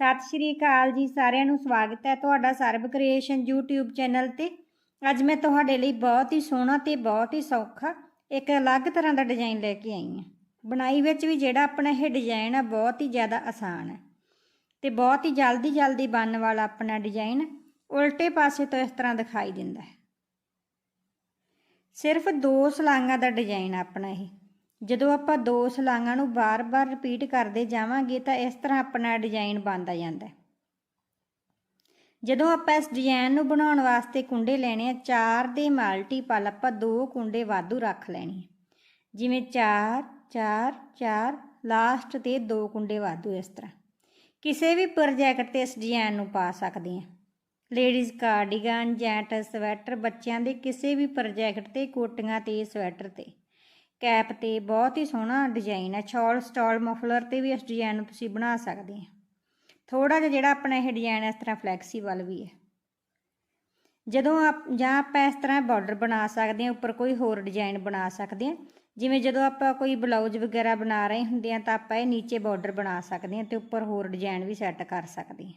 ਸਤਿ ਸ਼੍ਰੀ ਅਕਾਲ ਜੀ, ਸਾਰਿਆਂ ਨੂੰ ਸਵਾਗਤ ਹੈ ਤੁਹਾਡਾ ਸਰਬ ਕ੍ਰੀਏਸ਼ਨ YouTube ਚੈਨਲ ਤੇ। ਅੱਜ ਮੈਂ ਤੁਹਾਡੇ ਲਈ ਬਹੁਤ ਹੀ ਸੋਹਣਾ ਤੇ ਬਹੁਤ ਹੀ ਸੌਖਾ ਇੱਕ ਅਲੱਗ ਤਰ੍ਹਾਂ ਦਾ ਡਿਜ਼ਾਈਨ ਲੈ ਕੇ ਆਈ ਹਾਂ। ਬਣਾਈ ਵਿੱਚ ਵੀ ਜਿਹੜਾ ਆਪਣਾ ਇਹ ਡਿਜ਼ਾਈਨ ਆ, ਬਹੁਤ ਹੀ ਜ਼ਿਆਦਾ ਆਸਾਨ ਹੈ ਤੇ ਬਹੁਤ ਹੀ ਜਲਦੀ ਜਲਦੀ ਬਣਨ ਵਾਲਾ ਆਪਣਾ ਡਿਜ਼ਾਈਨ ਉਲਟੇ ਪਾਸੇ ਤੋਂ ਇਸ ਤਰ੍ਹਾਂ ਦਿਖਾਈ ਦਿੰਦਾ ਹੈ। ਸਿਰਫ ਦੋ ਸਲਾਂਗਾਂ ਦਾ ਡਿਜ਼ਾਈਨ ਆਪਣਾ ਇਹ। ਜਦੋਂ ਆਪਾਂ ਦੋ ਸਲਾਂਗਾਂ ਨੂੰ ਬਾਰ-ਬਾਰ ਰਿਪੀਟ ਕਰਦੇ ਜਾਵਾਂਗੇ ਤਾਂ ਇਸ ਤਰ੍ਹਾਂ ਆਪਣਾ ਡਿਜ਼ਾਈਨ ਬਣਦਾ ਜਾਂਦਾ ਹੈ। ਜਦੋਂ ਆਪਾਂ ਇਸ ਡਿਜ਼ਾਈਨ ਨੂੰ ਬਣਾਉਣ ਵਾਸਤੇ ਕੁੰਡੇ ਲੈਣੇ ਆ, ਚਾਰ ਦੇ ਮਲਟੀਪਲ ਆਪਾਂ ਦੋ ਕੁੰਡੇ ਵਾਧੂ ਰੱਖ ਲੈਣੇ ਜਿਵੇਂ 4 4 4 ਲਾਸਟ ਤੇ ਦੋ ਕੁੰਡੇ ਵਾਧੂ ਇਸ ਤਰ੍ਹਾਂ। ਕਿਸੇ ਵੀ ਪ੍ਰੋਜੈਕਟ ਤੇ ਇਸ ਡਿਜ਼ਾਈਨ ਨੂੰ ਪਾ ਸਕਦੇ ਆ। ਲੇਡੀਜ਼ ਕਾਰਡੀਗਨ ਜੈਂਟ ਸਵੈਟਰ ਬੱਚਿਆਂ ਦੇ ਕਿਸੇ ਵੀ ਪ੍ਰੋਜੈਕਟ ਤੇ, ਕੋਟੀਆਂ ਤੇ ਸਵੈਟਰ ਤੇ। ਕੈਪ ਤੇ ਬਹੁਤ ਹੀ ਸੋਹਣਾ ਡਿਜ਼ਾਈਨ ਹੈ। ਛੋਲ ਸਟਾਲ, ਮਫਲਰ ਤੇ ਵੀ ਇਸ ਡਿਜ਼ਾਈਨ ਨੂੰ ਤੁਸੀਂ ਬਣਾ ਸਕਦੇ ਆ। ਥੋੜਾ ਜਿਹਾ ਜਿਹੜਾ ਆਪਣਾ ਇਹ ਡਿਜ਼ਾਈਨ ਇਸ ਤਰ੍ਹਾਂ ਫਲੈਕਸੀਬਲ ਵੀ ਹੈ। ਜਦੋਂ ਆਪ, ਜਾਂ ਆਪਾਂ ਇਸ ਤਰ੍ਹਾਂ ਬਾਰਡਰ ਬਣਾ ਸਕਦੇ ਹਾਂ, ਉੱਪਰ ਕੋਈ ਹੋਰ ਡਿਜ਼ਾਈਨ ਬਣਾ ਸਕਦੇ ਹਾਂ। ਜਿਵੇਂ ਜਦੋਂ ਆਪਾਂ ਕੋਈ ਬਲਾਊਜ਼ ਵਗੈਰਾ ਬਣਾ ਰਹੇ ਹੁੰਦੇ ਆ ਤਾਂ ਆਪਾਂ ਇਹ ਨੀਚੇ ਬਾਰਡਰ ਬਣਾ ਸਕਦੇ ਹਾਂ ਤੇ ਉੱਪਰ ਹੋਰ ਡਿਜ਼ਾਈਨ ਵੀ ਸੈੱਟ ਕਰ ਸਕਦੇ ਹਾਂ।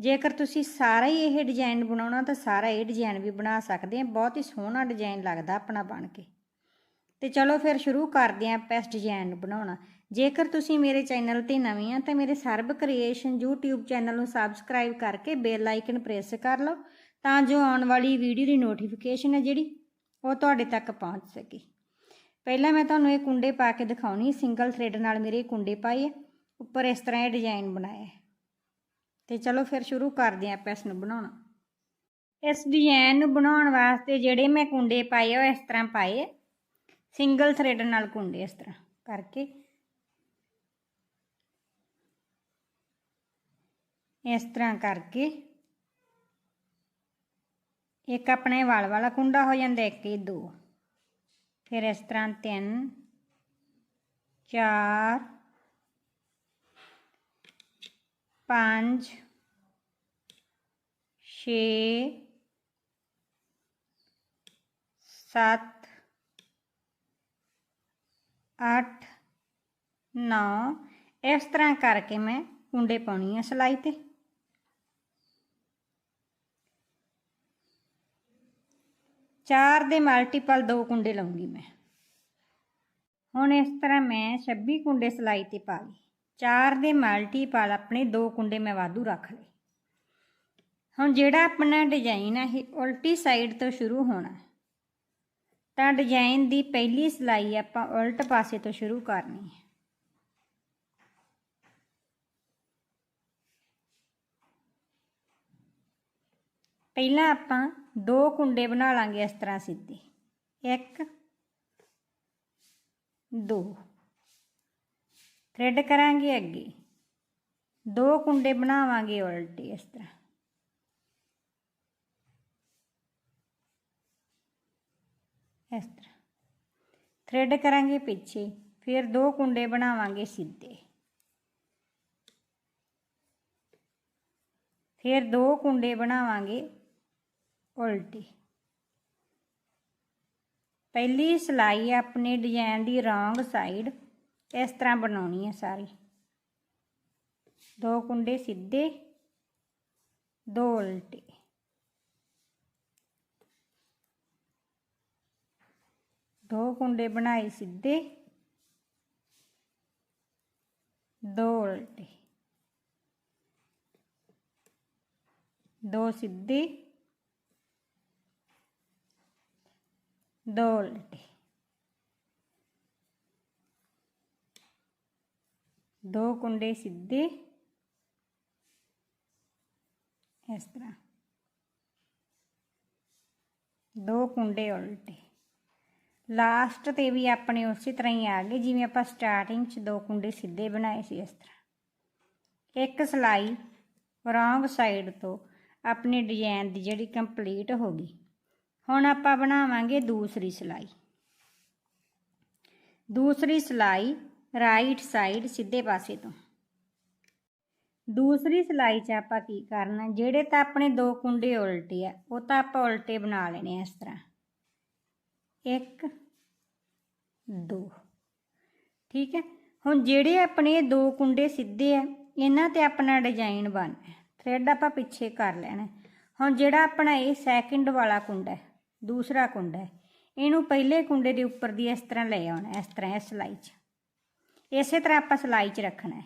ਜੇਕਰ ਤੁਸੀਂ ਸਾਰਾ ਹੀ ਇਹ ਡਿਜ਼ਾਈਨ ਬਣਾਉਣਾ, ਤਾਂ ਸਾਰਾ ਇਹ ਡਿਜ਼ਾਈਨ ਵੀ ਬਣਾ ਸਕਦੇ ਹਾਂ। ਬਹੁਤ ਹੀ ਸੋਹਣਾ ਡਿਜ਼ਾਈਨ ਲੱਗਦਾ ਆਪਣਾ ਬਣ ਕੇ। ਤੇ ਚਲੋ ਫਿਰ ਸ਼ੁਰੂ ਕਰਦੇ ਆਂ ਆਪਾਂ ਇਸ ਡਿਜ਼ਾਈਨ ਨੂੰ ਬਣਾਉਣਾ। ਜੇਕਰ ਤੁਸੀਂ ਮੇਰੇ ਚੈਨਲ ਤੇ ਨਵੇਂ ਆ ਤਾਂ ਮੇਰੇ ਸਰਬ ਕ੍ਰੀਏਸ਼ਨ YouTube ਚੈਨਲ ਨੂੰ ਸਬਸਕ੍ਰਾਈਬ ਕਰਕੇ ਬੈਲ ਆਈਕਨ ਪ੍ਰੈਸ ਕਰ ਲਓ ਤਾਂ ਜੋ ਆਉਣ ਵਾਲੀ ਵੀਡੀਓ ਦੀ ਨੋਟੀਫਿਕੇਸ਼ਨ ਹੈ ਜਿਹੜੀ, ਉਹ ਤੁਹਾਡੇ ਤੱਕ ਪਹੁੰਚ ਸਕੇ। ਪਹਿਲਾਂ ਮੈਂ ਤੁਹਾਨੂੰ ਇਹ ਕੁੰਡੇ ਪਾ ਕੇ ਦਿਖਾਉਣੀ ਸਿੰਗਲ ਥ੍ਰੈਡ ਨਾਲ ਮੇਰੇ ਕੁੰਡੇ ਪਾਏ ਆ, ਉੱਪਰ ਇਸ ਤਰ੍ਹਾਂ ਇਹ ਡਿਜ਼ਾਈਨ ਬਣਾਇਆ ਹੈ। ਤੇ ਚਲੋ ਫਿਰ ਸ਼ੁਰੂ ਕਰਦੇ ਆਂ ਆਪਾਂ ਇਸ ਨੂੰ ਬਣਾਉਣਾ। ਇਸ ਡਿਜ਼ਾਈਨ ਨੂੰ ਬਣਾਉਣ ਵਾਸਤੇ ਜਿਹੜੇ ਮੈਂ ਕੁੰਡੇ ਪਾਏ ਉਹ ਇਸ ਤਰ੍ਹਾਂ ਪਾਏ ਸਿੰਗਲ ਥਰੈਡ ਨਾਲ ਕੁੰਡੇ ਇਸ ਤਰ੍ਹਾਂ ਕਰਕੇ। ਇਸ ਤਰ੍ਹਾਂ ਕਰਕੇ ਇੱਕ ਆਪਣੇ ਵਾਲ ਵਾਲਾ ਕੁੰਡਾ ਹੋ ਜਾਂਦਾ, ਇੱਕ ਇਹ ਦੋ। ਫਿਰ ਇਸ ਤਰ੍ਹਾਂ ਤਿੰਨ, ਚਾਰ, ਪੰਜ, ਛੇ, ਸੱਤ ਅੱਠ, ਨੌ, ਇਸ ਤਰ੍ਹਾਂ ਕਰਕੇ ਮੈਂ ਕੁੰਡੇ ਪਾਉਣੀ ਆ ਸਲਾਈ ਤੇ। ਚਾਰ ਦੇ ਮਲਟੀਪਲ ਦੋ ਕੁੰਡੇ ਲਾਉਂਗੀ ਮੈਂ। ਹੁਣ ਇਸ ਤਰ੍ਹਾਂ ਮੈਂ 26 ਕੁੰਡੇ ਸਲਾਈ ਤੇ ਪਾ ਲਈ ਚਾਰ ਦੇ ਮਲਟੀਪਲ ਆਪਣੇ ਦੋ ਕੁੰਡੇ ਮੈਂ ਵਾਧੂ ਰੱਖ ਲਏ। ਹੁਣ ਜਿਹੜਾ ਆਪਣਾ ਡਿਜ਼ਾਈਨ ਆ, ਇਹ ਉਲਟੀ ਸਾਈਡ ਤੋਂ ਸ਼ੁਰੂ ਹੋਣਾ। ਤਾਂ ਡਿਜ਼ਾਈਨ ਦੀ ਪਹਿਲੀ ਸਿਲਾਈ ਆਪਾਂ ਉਲਟ ਪਾਸੇ ਤੋਂ ਸ਼ੁਰੂ ਕਰਨੀ ਹੈ। ਪਹਿਲਾਂ ਆਪਾਂ ਦੋ ਕੁੰਡੇ ਬਣਾ ਲਾਂਗੇ ਇਸ ਤਰ੍ਹਾਂ ਸਿੱਧੇ। ਇੱਕ, ਦੋ। ਥ੍ਰੈਡ ਕਰਾਂਗੇ ਅੱਗੇ। ਦੋ ਕੁੰਡੇ ਬਣਾਵਾਂਗੇ ਉਲਟੇ ਇਸ ਤਰ੍ਹਾਂ। ਇਸ ਤਰ੍ਹਾਂ। ਥ੍ਰੈਡ ਕਰਾਂਗੇ ਪਿੱਛੇ, ਫਿਰ ਦੋ ਕੁੰਡੇ ਬਣਾਵਾਂਗੇ ਸਿੱਧੇ। ਫਿਰ ਦੋ ਕੁੰਡੇ ਬਣਾਵਾਂਗੇ ਉਲਟੀ। ਪਹਿਲੀ ਸਲਾਈ ਆਪਣੇ ਡਿਜ਼ਾਈਨ ਦੀ ਰੌਂਗ ਸਾਈਡ ਇਸ ਤਰ੍ਹਾਂ ਬਣਾਉਣੀ ਹੈ ਸਾਰੀ। ਦੋ ਕੁੰਡੇ ਸਿੱਧੇ, ਦੋ ਉਲਟੇ। ਦੋ ਕੁੰਡੇ ਬਣਾਏ ਸਿੱਧੇ। ਦੋ ਉਲਟੇ। ਦੋ ਸਿੱਧੇ। ਦੋ ਉਲਟੇ। ਦੋ ਕੁੰਡੇ ਸਿੱਧੇ। ਇਸ ਤਰ੍ਹਾਂ। ਦੋ ਕੁੰਡੇ ਉਲਟੇ। ਲਾਸਟ ਤੇ ਵੀ ਆਪਣੇ ਉਸੇ ਤਰ੍ਹਾਂ ਹੀ ਆ ਗਏ, ਜਿਵੇਂ ਆਪਾਂ ਸਟਾਰਟਿੰਗ 'ਚ ਦੋ ਕੁੰਡੇ ਸਿੱਧੇ ਬਣਾਏ ਸੀ ਇਸ ਤਰ੍ਹਾਂ। ਇੱਕ ਸਲਾਈ ਰੋਂਗ ਸਾਈਡ ਤੋਂ ਆਪਣੇ ਡਿਜ਼ਾਈਨ ਦੀ ਜਿਹੜੀ ਕੰਪਲੀਟ ਹੋ ਗਈ। ਹੁਣ ਆਪਾਂ ਬਣਾਵਾਂਗੇ ਦੂਸਰੀ ਸਲਾਈ। ਦੂਸਰੀ ਸਲਾਈ ਰਾਈਟ ਸਾਈਡ ਸਿੱਧੇ ਪਾਸੇ ਤੋਂ। ਦੂਸਰੀ ਸਲਾਈ 'ਚ ਆਪਾਂ ਕੀ ਕਰਨਾ, ਜਿਹੜੇ ਤਾਂ ਆਪਣੇ ਦੋ ਕੁੰਡੇ ਉਲਟੇ ਆ, ਉਹ ਤਾਂ ਆਪਾਂ ਉਲਟੇ ਬਣਾ ਲੈਣੇ ਇਸ ਤਰ੍ਹਾਂ। ਇੱਕ, ਦੋ। ਠੀਕ ਹੈ? ਹੁਣ ਜਿਹੜੇ ਆਪਣੇ ਦੋ ਕੁੰਡੇ ਸਿੱਧੇ ਆ, ਇਹਨਾਂ ਤੇ ਆਪਣਾ ਡਿਜ਼ਾਈਨ ਬਣਨਾ ਥ੍ਰੈਡ ਆਪਾਂ ਪਿੱਛੇ ਕਰ ਲੈਣਾ ਹੁਣ ਜਿਹੜਾ ਆਪਣਾ ਇਹ ਸੈਕਿੰਡ ਵਾਲਾ ਕੁੰਡਾ ਹੈ, ਦੂਸਰਾ ਕੁੰਡਾ ਹੈ, ਇਹਨੂੰ ਪਹਿਲੇ ਕੁੰਡੇ ਦੇ ਉੱਪਰ ਦੀ ਇਸ ਤਰ੍ਹਾਂ ਲੈ ਆਉਣਾ ਇਸ ਤਰ੍ਹਾਂ ਇਸ ਸਿਲਾਈ 'ਚ। ਇਸੇ ਤਰ੍ਹਾਂ ਆਪਾਂ ਸਿਲਾਈ 'ਚ ਰੱਖਣਾ ਹੈ।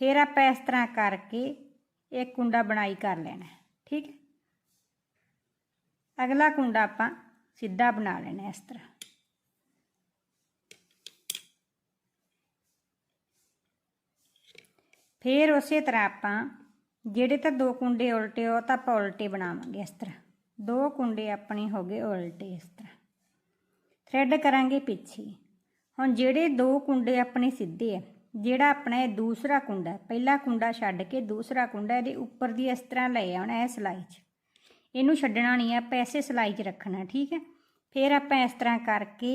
ਫਿਰ ਆਪਾਂ ਇਸ ਤਰ੍ਹਾਂ ਕਰਕੇ ਇਹ ਕੁੰਡਾ ਬਣਾਈ ਕਰ ਲੈਣਾ ਠੀਕ ਹੈ? ਅਗਲਾ ਕੁੰਡਾ ਆਪਾਂ ਸਿੱਧਾ ਬਣਾ ਲੈਣਾ ਇਸ ਤਰ੍ਹਾਂ। ਫਿਰ ਉਸੇ ਤਰ੍ਹਾਂ ਆਪਾਂ ਜਿਹੜੇ ਤਾਂ ਦੋ ਕੁੰਡੇ ਉਲਟੇ, ਉਹ ਤਾਂ ਆਪਾਂ ਉਲਟੇ ਬਣਾਵਾਂਗੇ ਇਸ ਤਰ੍ਹਾਂ। ਦੋ ਕੁੰਡੇ ਆਪਣੇ ਹੋ ਗਏ ਉਲਟੇ ਇਸ ਤਰ੍ਹਾਂ। ਥ੍ਰੈਡ ਕਰਾਂਗੇ ਪਿੱਛੇ। ਹੁਣ ਜਿਹੜੇ ਦੋ ਕੁੰਡੇ ਆਪਣੇ ਸਿੱਧੇ ਆ, ਜਿਹੜਾ ਆਪਣਾ ਇਹ ਦੂਸਰਾ ਕੁੰਡਾ, ਪਹਿਲਾ ਕੁੰਡਾ ਛੱਡ ਕੇ ਦੂਸਰਾ ਕੁੰਡਾ, ਇਹਦੇ ਉੱਪਰ ਦੀ ਇਸ ਤਰ੍ਹਾਂ ਲੈ ਆਉਣਾ ਹੈ ਸਿਲਾਈ 'ਚ। ਇਹਨੂੰ ਛੱਡਣਾ ਨਹੀਂ ਆਪਾਂ ਐਸੇ ਸਿਲਾਈ 'ਚ ਰੱਖਣਾ, ਠੀਕ ਹੈ? ਫਿਰ ਆਪਾਂ ਇਸ ਤਰ੍ਹਾਂ ਕਰਕੇ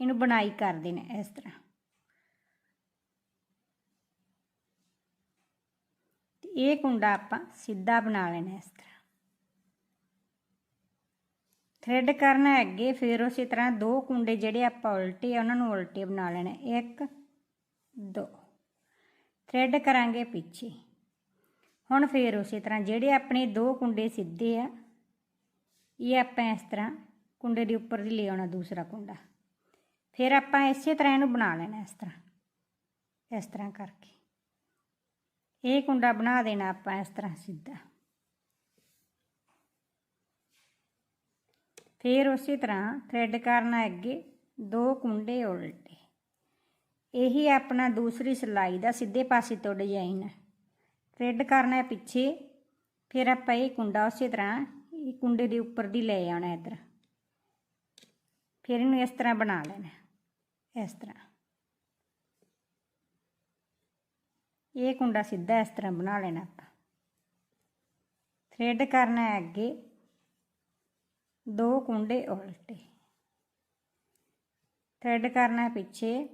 ਇਹਨੂੰ ਬਣਾਈ ਕਰ ਦੇਣਾ ਇਸ ਤਰ੍ਹਾਂ। ਇਹ ਕੁੰਡਾ ਆਪਾਂ ਸਿੱਧਾ ਬਣਾ ਲੈਣਾ ਇਸ ਤਰ੍ਹਾਂ। ਥ੍ਰੈਡ ਕਰਨਾ ਅੱਗੇ, ਫਿਰ ਉਸੇ ਤਰ੍ਹਾਂ ਦੋ ਕੁੰਡੇ ਜਿਹੜੇ ਆਪਾਂ ਉਲਟੇ ਆ, ਉਹਨਾਂ ਨੂੰ ਉਲਟੇ ਬਣਾ ਲੈਣਾ ਇੱਕ, ਦੋ। ਥ੍ਰੈਡ ਕਰਾਂਗੇ ਪਿੱਛੇ। ਹੁਣ ਫਿਰ ਉਸੇ ਤਰ੍ਹਾਂ ਜਿਹੜੇ ਆਪਣੇ ਦੋ ਕੁੰਡੇ ਸਿੱਧੇ ਆ, ਇਹ ਆਪਾਂ ਇਸ ਤਰ੍ਹਾਂ ਕੁੰਡੇ ਦੇ ਉੱਪਰ ਦੀ ਲੈ ਆਉਣਾ ਦੂਸਰਾ ਕੁੰਡਾ। ਫਿਰ ਆਪਾਂ ਇਸੇ ਤਰ੍ਹਾਂ ਇਹਨੂੰ ਬਣਾ ਲੈਣਾ ਇਸ ਤਰ੍ਹਾਂ ਇਸ ਤਰ੍ਹਾਂ ਕਰਕੇ। ਇਹ ਕੁੰਡਾ ਬਣਾ ਦੇਣਾ ਆਪਾਂ ਇਸ ਤਰ੍ਹਾਂ ਸਿੱਧਾ। ਫਿਰ ਉਸੇ ਤਰ੍ਹਾਂ ਥ੍ਰੈਡ ਕਰਨਾ ਅੱਗੇ ਦੋ ਕੁੰਡੇ ਉਲਟੇ। ਇਹੀ ਆਪਣਾ ਦੂਸਰੀ ਸਿਲਾਈ ਦਾ ਸਿੱਧੇ ਪਾਸੇ ਤੋਂ ਡਿਜ਼ਾਈਨ ਹੈ ਥ੍ਰੈਡ ਕਰਨਾ ਹੈ ਪਿੱਛੇ। ਫਿਰ ਆਪਾਂ ਇਹ ਕੁੰਡਾ ਉਸੇ ਤਰ੍ਹਾਂ, ਇਹ ਕੁੰਡੇ ਦੇ ਉੱਪਰ ਦੀ ਲੈ ਆਉਣਾ ਇੱਧਰ। ਫਿਰ ਇਹਨੂੰ ਇਸ ਤਰ੍ਹਾਂ ਬਣਾ ਲੈਣਾ, ਇਸ ਤਰ੍ਹਾਂ। ਇਹ ਕੁੰਡਾ ਸਿੱਧਾ ਇਸ ਤਰ੍ਹਾਂ ਬਣਾ ਲੈਣਾ ਆਪਾਂ। ਥ੍ਰੈਡ ਕਰਨਾ ਹੈ ਅੱਗੇ। ਦੋ ਕੁੰਡੇ ਉਲਟੇ। ਥ੍ਰੈਡ ਕਰਨਾ ਪਿੱਛੇ।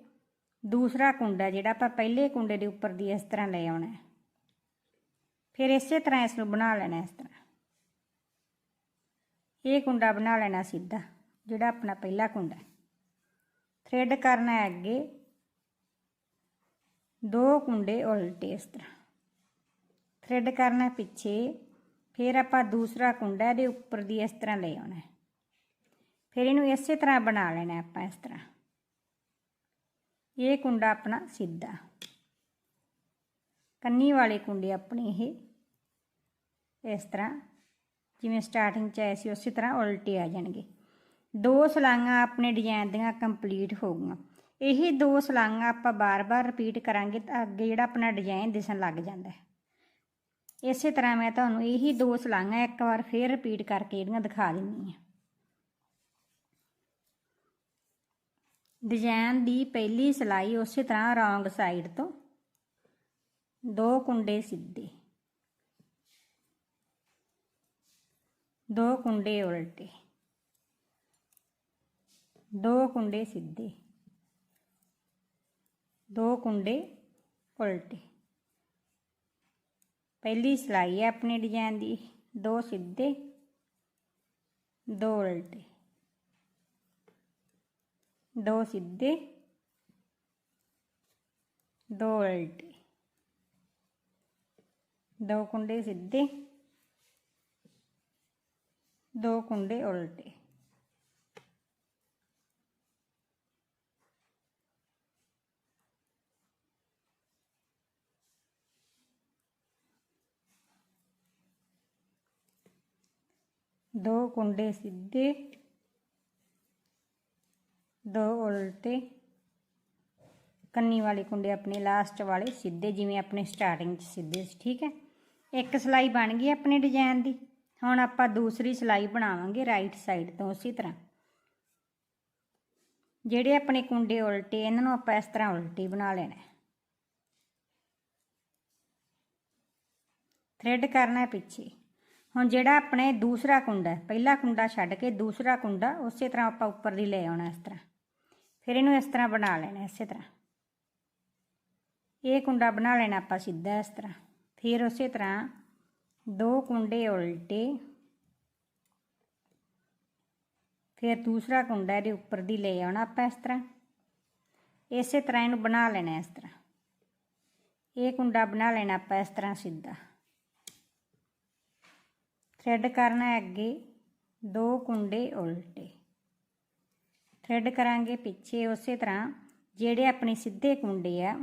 ਦੂਸਰਾ ਕੁੰਡਾ ਜਿਹੜਾ ਆਪਾਂ ਪਹਿਲੇ ਕੁੰਡੇ ਦੇ ਉੱਪਰ ਦੀ ਇਸ ਤਰ੍ਹਾਂ ਲੈ ਆਉਣਾ ਹੈ। ਫਿਰ ਇਸੇ ਤਰ੍ਹਾਂ ਇਸ ਨੂੰ ਬਣਾ ਲੈਣਾ ਇਸ ਤਰ੍ਹਾਂ। ਇਹ ਕੁੰਡਾ ਬਣਾ ਲੈਣਾ ਸਿੱਧਾ, ਜਿਹੜਾ ਆਪਣਾ ਪਹਿਲਾ ਕੁੰਡਾ ਹੈ। ਥ੍ਰੈਡ ਕਰਨਾ ਹੈ ਅੱਗੇ। ਦੋ ਕੁੰਡੇ ਉਲਟੇ ਇਸ ਤਰ੍ਹਾਂ। ਥ੍ਰੈਡ ਕਰਨਾ ਪਿੱਛੇ। ਫਿਰ ਆਪਾਂ ਦੂਸਰਾ ਕੁੰਡਾ ਇਹਦੇ ਉੱਪਰ ਦੀ ਇਸ ਤਰ੍ਹਾਂ ਲੈ ਆਉਣਾ ਫਿਰ ਇਹਨੂੰ ਇਸੇ ਤਰ੍ਹਾਂ ਬਣਾ ਲੈਣਾ ਆਪਾਂ ਇਸ ਤਰ੍ਹਾਂ। ਇਹ ਕੁੰਡਾ ਆਪਣਾ ਸਿੱਧਾ। ਕੰਨੀ ਵਾਲੇ ਕੁੰਡੇ ਆਪਣੇ ਇਹ। ਇਸ ਤਰ੍ਹਾਂ ਜਿਵੇਂ ਸਟਾਰਟਿੰਗ 'ਚ ਆਏ ਸੀ, ਉਸੇ ਤਰ੍ਹਾਂ ਉਲਟੇ ਆ ਜਾਣਗੇ। ਦੋ ਸਲਾਈਆਂ ਆਪਣੇ ਡਿਜ਼ਾਈਨ ਦੀਆਂ ਕੰਪਲੀਟ ਹੋ ਗਈਆਂ। ਇਹੀ ਦੋ ਸਲਾਈਆਂ ਆਪਾਂ ਬਾਰ-ਬਾਰ ਰਿਪੀਟ ਕਰਾਂਗੇ ਤਾਂ ਅੱਗੇ ਜਿਹੜਾ ਆਪਣਾ ਡਿਜ਼ਾਈਨ ਦਿਸਣ ਲੱਗ ਜਾਂਦਾ ਹੈ। ਇਸੇ ਤਰ੍ਹਾਂ ਮੈਂ ਤੁਹਾਨੂੰ ਇਹੀ ਦੋ ਸਲਾਈਆਂ ਇੱਕ ਵਾਰ ਫੇਰ ਰਿਪੀਟ ਕਰਕੇ ਜਿਹੜੀਆਂ ਦਿਖਾ ਦਿੰਨੀ ਆ ਡਿਜ਼ਾਈਨ ਦੀ ਪਹਿਲੀ ਸਲਾਈ ਉਸੇ ਤਰ੍ਹਾਂ ਰੌਂਗ ਸਾਈਡ ਤੋਂ ਦੋ ਕੁੰਡੇ ਸਿੱਧੇ। ਦੋ ਕੁੰਡੇ ਉਲਟੇ। ਦੋ ਕੁੰਡੇ ਸਿੱਧੇ। ਦੋ ਕੁੰਡੇ ਉਲਟੇ। ਪਹਿਲੀ ਸਲਾਈ ਹੈ ਆਪਣੇ ਡਿਜ਼ਾਈਨ ਦੀ। ਦੋ ਸਿੱਧੇ, ਦੋ ਉਲਟੇ। ਦੋ ਸਿੱਧੇ, ਦੋ ਉਲਟੇ। ਦੋ ਕੁੰਡੇ ਸਿੱਧੇ ਦੋ ਕੁੰਡੇ ਉਲਟੇ ਦੋ ਕੁੰਡੇ ਸਿੱਧੇ ਦੋ ਉਲਟੇ ਕੰਨੀ ਵਾਲੇ ਕੁੰਡੇ ਆਪਣੇ ਲਾਸਟ ਵਾਲੇ ਸਿੱਧੇ ਜਿਵੇਂ ਆਪਣੇ ਸਟਾਰਟਿੰਗ 'ਚ ਸਿੱਧੇ ਸੀ ਠੀਕ ਹੈ ਇੱਕ ਸਲਾਈ ਬਣ ਗਈ ਆਪਣੀ ਡਿਜ਼ਾਈਨ ਦੀ। ਹੁਣ ਆਪਾਂ ਦੂਸਰੀ ਸਲਾਈ ਬਣਾਵਾਂਗੇ ਰਾਈਟ ਸਾਈਡ ਤੋਂ ਉਸੇ ਤਰ੍ਹਾਂ। ਜਿਹੜੇ ਆਪਣੇ ਕੁੰਡੇ ਉਲਟੇ, ਇਹਨਾਂ ਨੂੰ ਆਪਾਂ ਇਸ ਤਰ੍ਹਾਂ ਉਲਟੀ ਬਣਾ ਲੈਣਾ ਹੈ। ਥ੍ਰੈਡ ਕਰਨਾ ਪਿੱਛੇ। ਹੁਣ ਜਿਹੜਾ ਆਪਣੇ ਦੂਸਰਾ ਕੁੰਡਾ ਪਹਿਲਾ ਕੁੰਡਾ ਛੱਡ ਕੇ ਦੂਸਰਾ ਕੁੰਡਾ ਉਸੇ ਤਰ੍ਹਾਂ ਆਪਾਂ ਉੱਪਰ ਦੀ ਲੈ ਆਉਣਾ ਇਸ ਤਰ੍ਹਾਂ। ਫਿਰ ਇਹਨੂੰ ਇਸ ਤਰ੍ਹਾਂ ਬਣਾ ਲੈਣਾ ਇਸੇ ਤਰ੍ਹਾਂ। ਇਹ ਕੁੰਡਾ ਬਣਾ ਲੈਣਾ ਆਪਾਂ ਸਿੱਧਾ ਇਸ ਤਰ੍ਹਾਂ। ਫਿਰ ਉਸੇ ਤਰ੍ਹਾਂ ਦੋ ਕੁੰਡੇ ਉਲਟੇ, ਫਿਰ ਦੂਸਰਾ ਕੁੰਡਾ ਇਹਦੇ ਉੱਪਰ ਦੀ ਲੈ ਆਉਣਾ ਆਪਾਂ ਇਸ ਤਰ੍ਹਾਂ। ਇਸੇ ਤਰ੍ਹਾਂ ਇਹਨੂੰ ਬਣਾ ਲੈਣਾ ਇਸ ਤਰ੍ਹਾਂ। ਇਹ ਕੁੰਡਾ ਬਣਾ ਲੈਣਾ ਆਪਾਂ ਇਸ ਤਰ੍ਹਾਂ ਸਿੱਧਾ। ਥ੍ਰੈਡ ਕਰਨਾ ਹੈ ਅੱਗੇ, ਦੋ ਕੁੰਡੇ ਉਲਟੇ। ਥ੍ਰੈਡ ਕਰਾਂਗੇ ਪਿੱਛੇ ਉਸੇ ਤਰ੍ਹਾਂ, ਜਿਹੜੇ ਆਪਣੇ ਸਿੱਧੇ ਕੁੰਡੇ ਆ,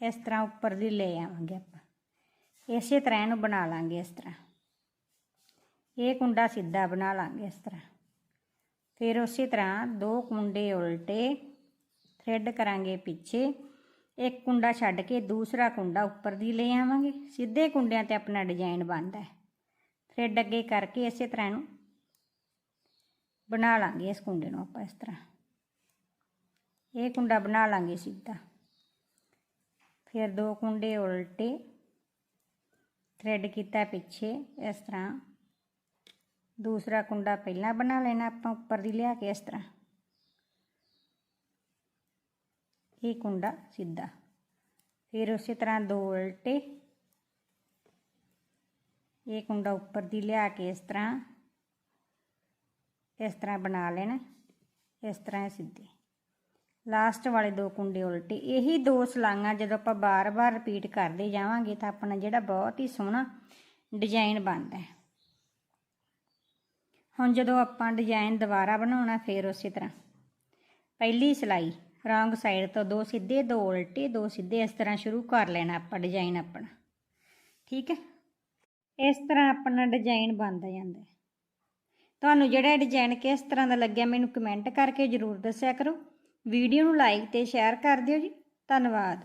ਇਸ ਤਰ੍ਹਾਂ ਉੱਪਰ ਦੀ ਲੈ ਆਵਾਂਗੇ ਆਪਾਂ। ਇਸੇ ਤਰ੍ਹਾਂ ਇਹਨੂੰ ਬਣਾ ਲਾਂਗੇ ਇਸ ਤਰ੍ਹਾਂ। ਇਹ ਕੁੰਡਾ ਸਿੱਧਾ ਬਣਾ ਲਾਂਗੇ ਇਸ ਤਰ੍ਹਾਂ। ਫਿਰ ਉਸੇ ਤਰ੍ਹਾਂ ਦੋ ਕੁੰਡੇ ਉਲਟੇ ਥ੍ਰੈਡ ਕਰਾਂਗੇ ਪਿੱਛੇ। ਇੱਕ ਕੁੰਡਾ ਛੱਡ ਕੇ ਦੂਸਰਾ ਕੁੰਡਾ ਉੱਪਰ ਦੀ ਲੈ ਆਵਾਂਗੇ। ਸਿੱਧੇ ਕੁੰਡਿਆਂ ਤੇ ਆਪਣਾ ਡਿਜ਼ਾਈਨ ਬਣਦਾ ਹੈ। ਥ੍ਰੈਡ ਅੱਗੇ ਕਰਕੇ ਇਸੇ ਤਰ੍ਹਾਂ ਇਹਨੂੰ ਬਣਾ ਲਾਂਗੇ ਇਸ ਕੁੰਡੇ ਨੂੰ ਆਪਾਂ ਇਸ ਤਰ੍ਹਾਂ। ਇਹ ਕੁੰਡਾ ਬਣਾ ਲਾਂਗੇ ਸਿੱਧਾ। ਫਿਰ ਦੋ ਕੁੰਡੇ ਉਲਟੇ ਥ੍ਰੈਡ ਕੀਤਾ ਪਿੱਛੇ, ਇਸ ਤਰ੍ਹਾਂ। ਦੂਸਰਾ ਕੁੰਡਾ ਪਹਿਲਾਂ ਬਣਾ ਲੈਣਾ ਆਪਾਂ ਉੱਪਰ ਦੀ ਲਿਆ ਕੇ ਇਸ ਤਰ੍ਹਾਂ। ਇਹ ਕੁੰਡਾ ਸਿੱਧਾ। ਫਿਰ ਉਸੇ ਤਰ੍ਹਾਂ ਦੋ ਉਲਟੇ। ਇਹ ਕੁੰਡਾ ਉੱਪਰ ਦੀ ਲਿਆ ਕੇ ਇਸ ਤਰ੍ਹਾਂ। ਇਸ ਤਰ੍ਹਾਂ ਬਣਾ ਲੈਣਾ। ਇਸ ਤਰ੍ਹਾਂ ਇਹ ਸਿੱਧੇ। ਲਾਸਟ ਵਾਲੇ ਦੋ ਕੁੰਡੇ ਉਲਟੇ। ਇਹੀ ਦੋ ਸਲਾਈਆਂ ਜਦੋਂ ਆਪਾਂ ਬਾਰ-ਬਾਰ ਰਿਪੀਟ ਕਰਦੇ ਜਾਵਾਂਗੇ ਤਾਂ ਆਪਣਾ ਜਿਹੜਾ ਬਹੁਤ ਹੀ ਸੋਹਣਾ ਡਿਜ਼ਾਈਨ ਬਣਦਾ ਹੈ। ਹੁਣ ਜਦੋਂ ਆਪਾਂ ਡਿਜ਼ਾਈਨ ਦੁਬਾਰਾ ਬਣਾਉਣਾ, ਫੇਰ ਉਸੇ ਤਰ੍ਹਾਂ। ਪਹਿਲੀ ਸਲਾਈ ਰੌਂਗ ਸਾਈਡ ਤੋਂ ਦੋ ਸਿੱਧੇ, ਦੋ ਉਲਟੇ, ਦੋ ਸਿੱਧੇ, ਇਸ ਤਰ੍ਹਾਂ ਸ਼ੁਰੂ ਕਰ ਲੈਣਾ ਆਪਾਂ ਡਿਜ਼ਾਈਨ ਆਪਣਾ। ਠੀਕ ਹੈ? ਇਸ ਤਰ੍ਹਾਂ ਆਪਣਾ ਡਿਜ਼ਾਈਨ ਬਣਦਾ ਜਾਂਦਾ ਹੈ। ਤੁਹਾਨੂੰ ਜਿਹੜਾ ਡਿਜ਼ਾਈਨ ਕਿਸ ਤਰ੍ਹਾਂ ਦਾ ਲੱਗਿਆ ਮੈਨੂੰ ਕਮੈਂਟ ਕਰਕੇ ਜ਼ਰੂਰ ਦੱਸਿਆ ਕਰੋ। ਵੀਡੀਓ ਨੂੰ ਲਾਈਕ ਤੇ ਸ਼ੇਅਰ ਕਰ ਦਿਓ ਜੀ। ਧੰਨਵਾਦ।